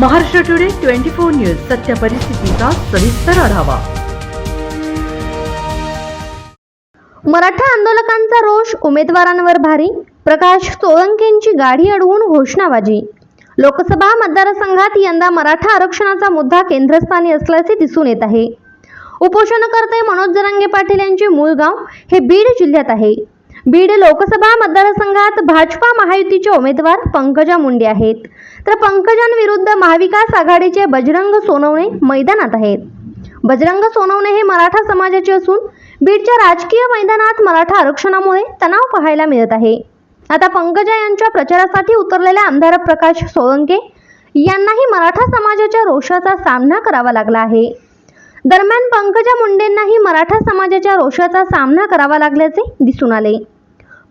Maharashtra today twenty four news सत्य परिस्थितीचा सविस्तर आढावा. मराठा आंदोलकांचा रोष उमेदवारांवर भारी प्रकाश सोळंकेंची गाडी अडवून घोषणाबाजी. लोकसभा मतदारसंघात यंदा मराठा आरक्षणाचा मुद्दा केंद्रस्थानी असल्याचे दिसून येत आहे. उपोषणकर्ते मनोज जरांगे पाटील यांचे मूळ गाव हे बीड जिल्ह्यात आहे. बीड लोकसभा मतदारसंघात भाजपा महायुतीचे उमेदवार पंकजा मुंडे आहेत. तर पंकजांविरुद्ध महाविकास आघाडीचे बजरंग सोनवणे मैदानात आहेत. बजरंग सोनवणे हे मराठा समाजाचे असून बीडच्या राजकीय मैदानात मराठा आरक्षणामुळे तणाव पाहायला मिळत आहे. आता पंकजा यांच्या प्रचारासाठी उतरलेल्या आमदार प्रकाश सोळंके यांनाही मराठा समाजाच्या रोषाचा सामना करावा लागला आहे. दरम्यान पंकजा मुंडेंनाही मराठा समाजाच्या रोषाचा सामना करावा लागल्याचे दिसून आले.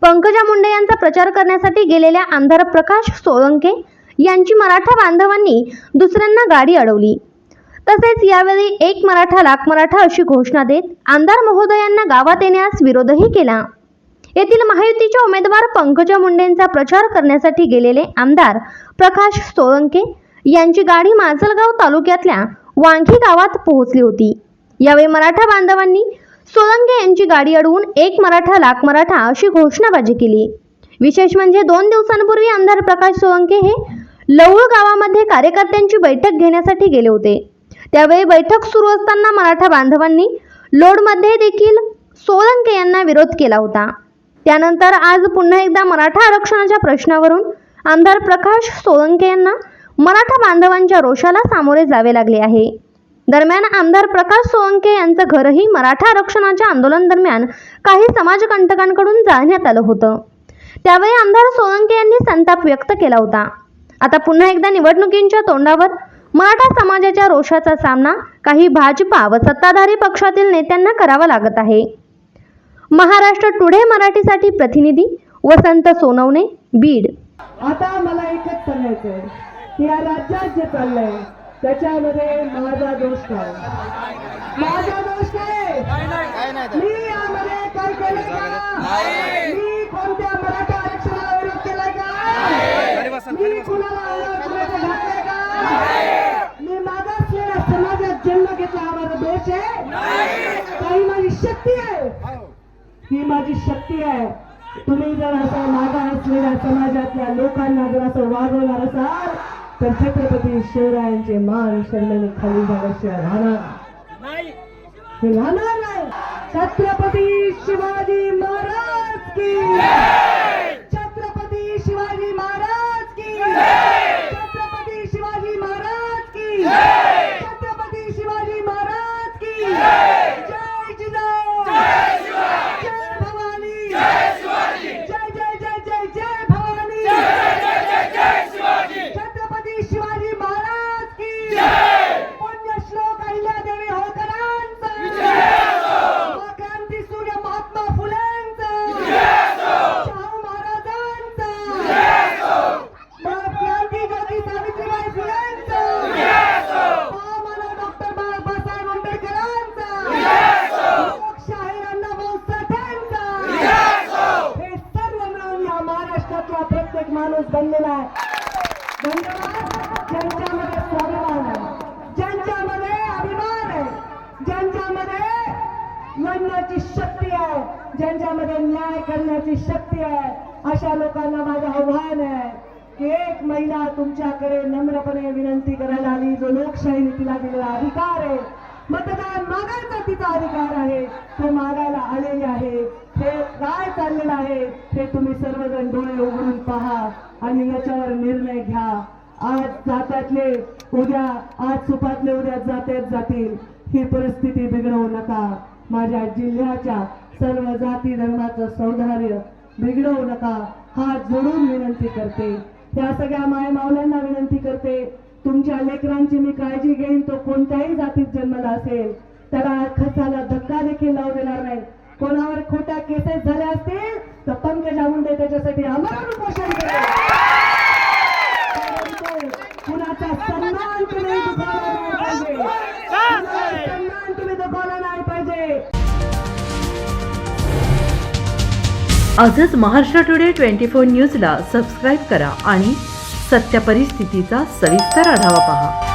पंकजा मुंडे यांचा प्रचार करण्यासाठी गेलेल्या आमदार प्रकाश सोळंके यांची मराठा बांधवांनी दुसऱ्यांना गाडी अडवली. तसेच यावेळी एक मराठा लाख मराठा अशी घोषणा देत आमदार महोदयांना गावात येण्यास विरोधही केला. येथील महायुतीच्या उमेदवार पंकजा मुंडेंचा प्रचार करण्यासाठी गेलेले आमदार प्रकाश सोळंके यांची गाडी माजलगाव तालुक्यातल्या वांगी गावात पोहोचली होती. यावेळी मराठा बांधवांनी सोलंके यांची गाडी अडवून एक मराठा लाख मराठा अशी घोषणाबाजी केली. विशेष म्हणजे दोन दिवसांपूर्वी आमदार प्रकाश सोळंके हे लवळ गावामध्ये कार्यकर्त्यांची बैठक घेण्यासाठी गेले होते. त्यावेळी बैठक सुरू असताना मराठा बांधवांनी लोडमध्ये देखील सोलंके यांना विरोध केला होता. त्यानंतर आज पुन्हा एकदा मराठा आरक्षणाच्या प्रश्नावरून आमदार प्रकाश सोळंके यांना मराठा बांधवांच्या रोषाला सामोरे जावे लागले आहे. दरम्यान आमदार प्रकाश सोळंके यांचं घरही मराठा आरक्षणाच्या आंदोलन दरम्यान काही समाजकंटकांकडून जाळण्यात आलं होतं. त्यावेळी आमदार सोळंके यांनी संताप व्यक्त केला होता. आता पुन्हा एकदा निवडणुकींच्या तोंडावर मराठा समाजाच्या रोषाचा सामना काही भाजपा व सत्ताधारी पक्षातील नेत्यांना करावा लागत आहे. महाराष्ट्र टुडे मराठीसाठी प्रतिनिधी वसंत सोनवणे बीड. आता मला एकच सांगायचंय. की या राज्यात जे चाललंय त्याच्यामध्ये माझा दोष काय? माझा दोष काय? मी यामध्ये काय केलं का? मी कोणत्या मराठा आरक्षणाला विरोध केलाय का? मी कुणाला आरक्षणाचं घातलंय का? मी मागासलेल्या समाजात जन्म घेतला हा माझा दोष आहे. काही माझी शक्ती आहे. ही माझी शक्ती आहे. तुम्ही जर असा मागा असलेल्या समाजातल्या लोकांना जर असं वागवणार असाल तर छत्रपती शिवरायांचे मान शर्मेने खाली झाल्याशिवाय राहणार. हे राहणार नाही. छत्रपती शिवाजी महाराज की बनलेला आहे धन्यवाद. ज्यांच्यामध्ये स्वाभिमान आहे ज्यांच्यामध्ये अभिमान आहे ज्यांच्यामध्ये लढण्याची शक्ती आहे ज्यांच्यामध्ये न्याय करण्याची शक्ती आहे अशा लोकांना माझं आव्हान आहे की एक महिला तुमच्याकडे नम्रपणे विनंती करायला आली जो लोकशाहीने तिला दिलेला अधिकार आहे. मतदान मागायचा तिचा अधिकार आहे तो मागायला आलेले आहे. हे काय चाललेलं आहे हे तुम्ही सर्व आणि याच्यावर निर्णय घ्या. आज जात्यातले उद्या आज सुपातले उद्या जात्यात जातील. ही परिस्थिती बिघडवू नका. माझ्या जिल्ह्याच्या सर्व जाती धर्माचं सौंदर्य बिघडवू नका. हा जोडून विनंती करते. त्या सगळ्या मायमावल्यांना विनंती करते. तुमच्या लेकरांची मी काळजी घेईन. तो कोणत्याही जातीत जन्मला असेल त्याला खचाला धक्का देखील लावू देणार नाही. कोणा कुणाचा सन्मान तुम्ही दुखावला नाही पाहिजे. कुणाचा सन्मान तुम्ही दुखावला नाही पाहिजे. आजच महाराष्ट्र टुडे ट्वेंटी फोर न्यूजला सबस्क्राईब करा आणि सत्य परिस्थितीचा सविस्तर आढावा पहा.